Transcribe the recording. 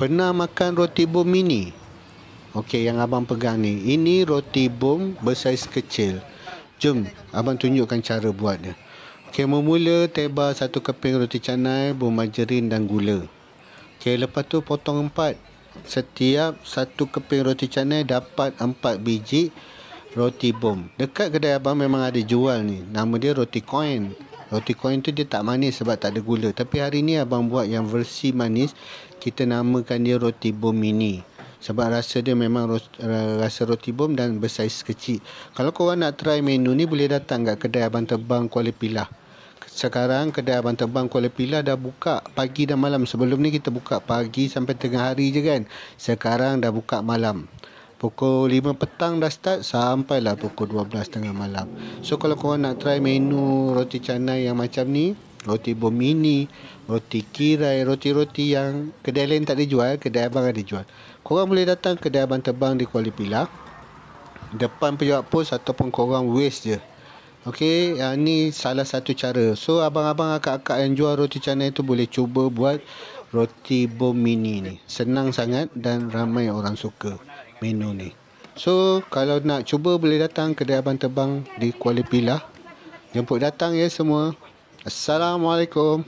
Pernah makan roti bom mini? Okey, yang abang pegang ni. Ini roti bom bersaiz kecil. Jom, abang tunjukkan cara buat dia. Okey, memula tebal satu keping roti canai, bumbu margarin dan gula. Okey, lepas tu potong empat. Setiap satu keping roti canai dapat empat biji roti bom. Dekat kedai abang memang ada jual ni. Nama dia roti coin. Roti coin tu dia tak manis sebab tak ada gula. Tapi hari ni abang buat yang versi manis. Kita namakan dia roti bom mini. Sebab rasa dia memang rasa roti bom dan bersaiz kecil. Kalau korang nak try menu ni boleh datang kat kedai Abang Tebang Kuala Pilah. Sekarang kedai Abang Tebang Kuala Pilah dah buka pagi dan malam. Sebelum ni kita buka pagi sampai tengah hari je kan. Sekarang dah buka malam. Pukul 5 petang dah start sampailah pukul 12 tengah malam. So kalau korang nak try menu roti canai yang macam ni, roti bom mini, roti kirai, roti-roti yang kedai lain tak ada jual, kedai abang ada jual. Korang boleh datang kedai abang tebang di Kuala Pilah. Depan pejabat pos ataupun korang waste je. Okey, yang ni salah satu cara. So abang-abang akak-akak yang jual roti canai tu boleh cuba buat roti bom mini ni. Senang sangat dan ramai orang suka menu ni. So kalau nak cuba boleh datang kedai abang tebang di Kuala Pilah. Jemput datang ya semua. Assalamualaikum.